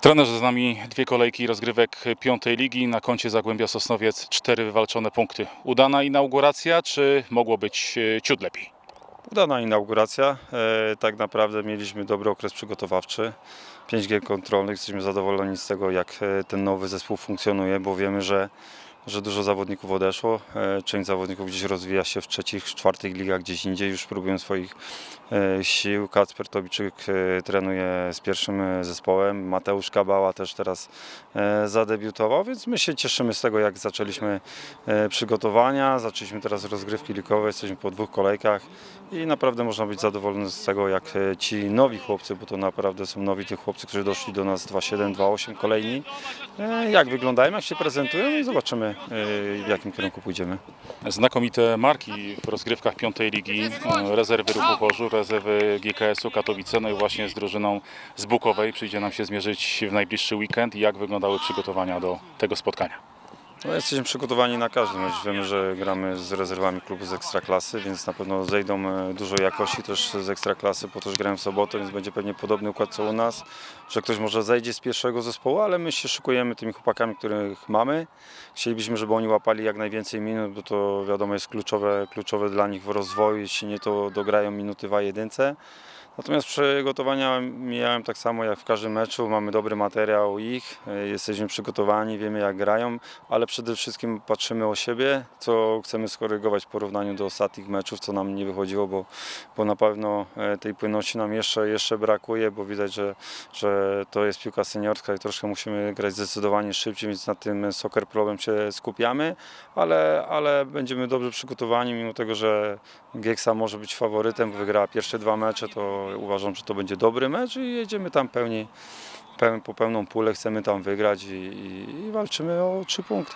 Trenerze, z nami dwie kolejki rozgrywek piątej ligi. Na koncie Zagłębia Sosnowiec cztery wywalczone punkty. Udana inauguracja, czy mogło być e, ciut lepiej? Udana inauguracja. E, tak naprawdę mieliśmy dobry okres przygotowawczy. 5 gier kontrolnych. Jesteśmy zadowoleni z tego, jak e, ten nowy zespół funkcjonuje, bo wiemy, że, że dużo zawodników odeszło. E, część zawodników gdzieś rozwija się w trzecich, czwartych ligach, gdzieś indziej już próbują swoich e, sił. Kacper Tobiczyk e, trenuje z pierwszym zespołem. Mateusz Kabała też teraz zadebiutował, więc my się cieszymy z tego, jak zaczęliśmy przygotowania. Zaczęliśmy teraz rozgrywki ligowe, jesteśmy po dwóch kolejkach i naprawdę można być zadowolony z tego, jak ci nowi chłopcy, bo to naprawdę są nowi tych chłopcy, którzy doszli do nas 2-7, 2-8 kolejni, jak wyglądają, jak się prezentują i zobaczymy, w jakim kierunku pójdziemy. Znakomite marki w rozgrywkach piątej ligi. E, Rezerwy Ruchu Chorzów, rezerwy GKS-u Katowice, no i właśnie z drużyną z Bukowej przyjdzie nam się zmierzyć w najbliższy weekend. Jak wyglądały przygotowania do tego spotkania? No, jesteśmy przygotowani na każdy mecz. Wiemy, że gramy z rezerwami klubu z Ekstraklasy, więc na pewno zejdą e, dużo jakości też z Ekstraklasy, po to, że grałem w sobotę, więc będzie pewnie podobny układ co u nas, że ktoś może zejdzie z pierwszego zespołu, ale my się szykujemy tymi chłopakami, których mamy. Chcielibyśmy, żeby oni łapali jak najwięcej minut, bo to wiadomo jest kluczowe, kluczowe dla nich w rozwoju, jeśli nie to dograją minuty w A1. Natomiast przygotowania miałem tak samo jak w każdym meczu. Mamy dobry materiał ich, e, jesteśmy przygotowani, wiemy jak grają, ale przede wszystkim patrzymy o siebie, co chcemy skorygować w porównaniu do ostatnich meczów, co nam nie wychodziło, bo, bo na pewno e, tej płynności nam jeszcze, jeszcze brakuje, bo widać, że, że to jest piłka seniorska i troszkę musimy grać zdecydowanie szybciej, więc na tym soccer problem się skupiamy, ale, ale będziemy dobrze przygotowani, mimo tego, że Gieksa może być faworytem, wygrała pierwsze dwa mecze, to uważam, że to będzie dobry mecz i jedziemy tam pełni, peł, po pełną pulę, chcemy tam wygrać i, i, i walczymy o trzy punkty.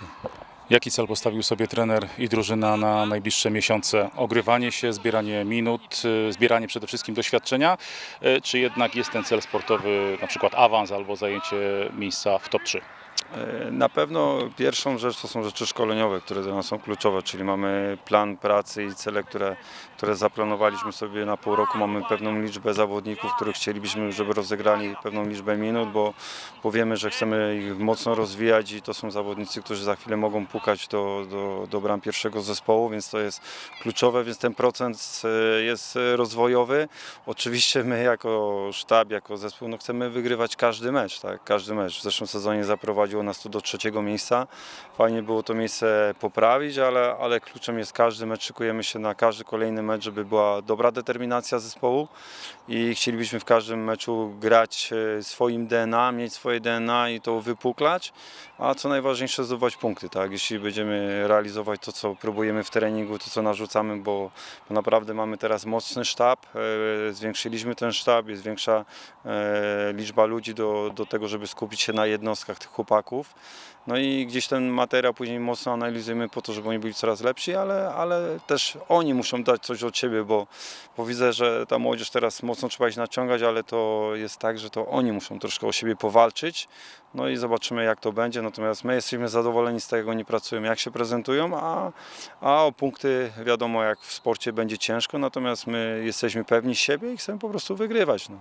Jaki cel postawił sobie trener i drużyna na najbliższe miesiące? Ogrywanie się, zbieranie minut, e, zbieranie przede wszystkim doświadczenia, e, czy jednak jest ten cel sportowy, na przykład awans albo zajęcie miejsca w top 3? E, Na pewno pierwszą rzecz to są rzeczy szkoleniowe, które dla nas są kluczowe, czyli mamy plan pracy i cele, które, które zaplanowaliśmy sobie na pół roku. Mamy pewną liczbę zawodników, których chcielibyśmy, żeby rozegrali pewną liczbę minut, bo, bo wiemy, że chcemy ich mocno rozwijać i to są zawodnicy, którzy za chwilę mogą pukać do, do, do bram pierwszego zespołu, więc to jest kluczowe, więc ten procent e, jest rozwojowy. Oczywiście my jako sztab, jako zespół no chcemy wygrywać każdy mecz, tak? każdy mecz. W zeszłym sezonie zaprowadziło nas to do trzeciego miejsca. Fajnie było to miejsce poprawić, ale, ale kluczem jest każdy mecz. Szykujemy się na każdy kolejny mecz, żeby była dobra determinacja zespołu i chcielibyśmy w każdym meczu grać e, swoim DNA, mieć swoje DNA i to wypuklać, a co najważniejsze zdobywać punkty. Tak? Jeśli będziemy realizować to, co próbujemy w treningu, to, co narzucamy, bo, bo naprawdę mamy teraz mocny sztab, e, zwiększyliśmy ten sztab, jest większa e, liczba ludzi do, do tego, żeby skupić się na jednostkach tych chłopaków. No i gdzieś ten materiał później mocno analizujemy po to, żeby oni byli coraz lepsi, ale, ale też oni muszą dać coś od siebie, bo, bo widzę, że ta młodzież teraz mocno trzeba ich naciągać, ale to jest tak, że to oni muszą troszkę o siebie powalczyć. No i zobaczymy jak to będzie. Natomiast my jesteśmy zadowoleni z tego, oni pracują, jak się prezentują, a, a o punkty wiadomo jak w sporcie będzie ciężko, natomiast my jesteśmy pewni siebie i chcemy po prostu wygrywać. No.